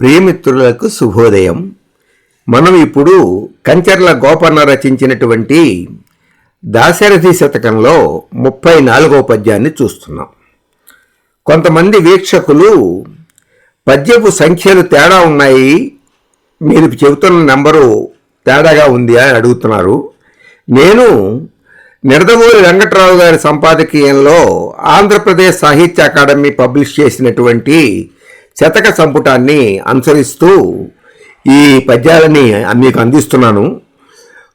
ప్రియమిత్రులకు శుభోదయం. మనం ఇప్పుడు కంచర్ల గోపన్న రచించినటువంటి దాశరథి శతకంలో ముప్పై నాలుగవ పద్యాన్ని చూస్తున్నాం. కొంతమంది వీక్షకులు పద్యపు సంఖ్యలు తేడా ఉన్నాయి మీరు చెబుతున్న నెంబరు తేడాగా ఉంది అని అడుగుతున్నారు. నేను నిడదవోలి వెంకట్రావు గారి సంపాదకీయంలో ఆంధ్రప్రదేశ్ సాహిత్య అకాడమీ పబ్లిష్ చేసినటువంటి శతక సంపుటాన్ని అనుసరిస్తూ ఈ పద్యాలని మీకు అందిస్తున్నాను.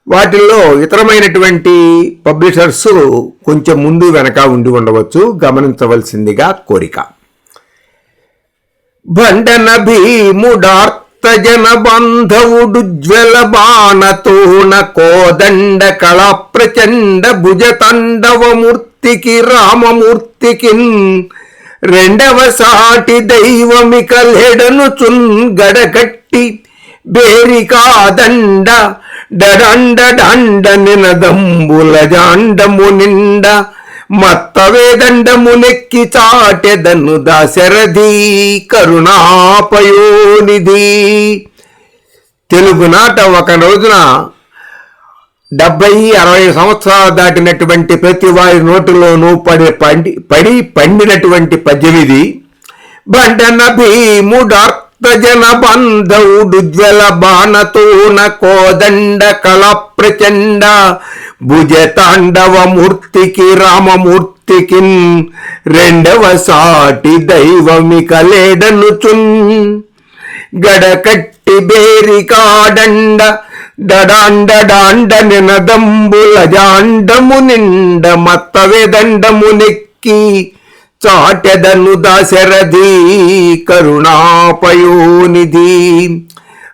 వాటిల్లో ఇతరమైనటువంటి పబ్లిషర్స్ కొంచెం ముందు వెనక ఉండి ఉండవచ్చు గమనించవలసిందిగా కోరిక. భండన భీముడార్త జన బంధవుడు జ్వల బాణతోణ కోదండ కళ ప్రచండ భుజ తండవమూర్తికి రామమూర్తికి రెండవ సాటి దైవమిక లెడనుచున్ గడగట్టి బేరికాదండ డడండ డండ నినదంబుల జాండము నిండ మత్తవేదండము నెక్కి చాటెదను దాశరథి కరుణాపయోనిధి. తెలుగునాట ఒక రోజున డెబ్బై అరవై సంవత్సరాలు దాటినటువంటి ప్రతి వారి నోటిలోనూ పడి పండి పడి పండినటువంటి పద్దెనిమిది బండన భీముడార్త జన బంధవుడు జ్వల బాణతోన కోదండ కళ ప్రచండ భుజ తాండవ మూర్తికి రామమూర్తికి రెండవ సాటి దైవమిక లేడనుచున్. గడకట్టి బేరికాడండ డడాండడాండ నినదంబుల జాండము నిండ మత్తవేదండము నెక్కి చాటెదను దశరథి కరుణాపయోనిధి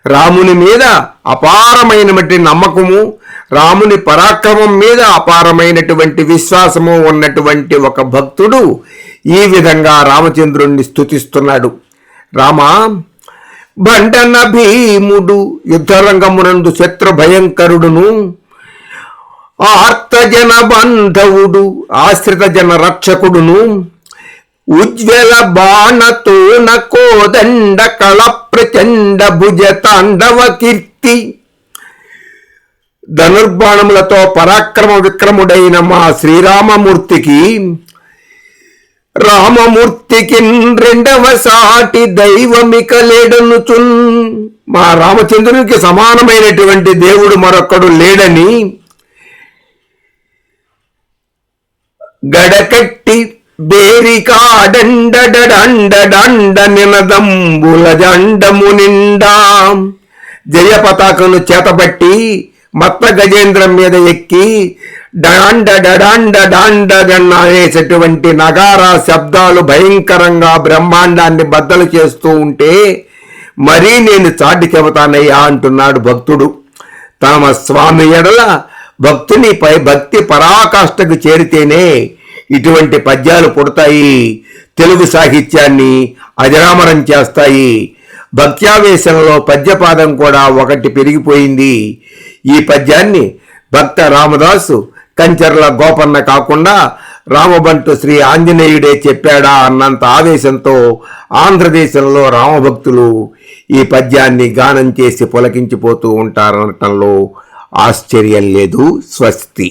రాముని మీద అపారమైనటువంటి నమ్మకము రాముని పరాక్రమం మీద అపారమైనటువంటి విశ్వాసము ఉన్నటువంటి ఒక భక్తుడు ఈ విధంగా రామచంద్రుణ్ణి స్థుతిస్తున్నాడు రామా బండన భీముడు యుద్ధరంగమునందు శత్రు భయంకరుడును ఆర్తజన బంధవుడు ఆశ్రిత జన రక్షకుడును. ఉజ్వల బాణతోన కోదండ కళ ప్రచండ భుజ తాండవ కీర్తి. ధనుర్బాణములతో పరాక్రమ విక్రముడైన మా శ్రీరామమూర్తికి రామమూర్తికి రెండవ సాటి దైవమిక లేడనుచున్ మా రామచంద్రునికి సమానమైనటువంటి దేవుడు మరొక్కడు లేడని గడకట్టి బేరికాడండడండ నినదంబుల జండము నిండా జయ పతాకను చేతబట్టి మత్త గజేంద్రం మీద ఎక్కి డాండ డడాండ డాండ గన్న అనేటటువంటి నగారా శబ్దాలు భయంకరంగా బ్రహ్మాండాన్ని బద్దలు చేస్తూ ఉంటే మరీ నేను చాటి చెబుతానయ్యా అంటున్నాడు భక్తుడు. తమ స్వామి ఎడల భక్తునిపై భక్తి పరాకాష్ఠకు చేరితేనే ఇటువంటి పద్యాలు పుడతాయి తెలుగు సాహిత్యాన్ని అజరామరం చేస్తాయి భక్త్యావేశంలో పద్యపాదం కూడా ఒకటి పెరిగిపోయింది. ఈ పద్యాన్ని భక్త రామదాసు కంచర్ల గోపన్న కాకుండా రామబంటు శ్రీ ఆంజనేయుడే చెప్పాడా అన్నంత ఆవేశంతో ఆంధ్రదేశంలో రామభక్తులు ఈ పద్యాన్ని గానం చేసి పులకించిపోతూ ఉంటారనటంలో ఆశ్చర్యం లేదు స్వస్తి.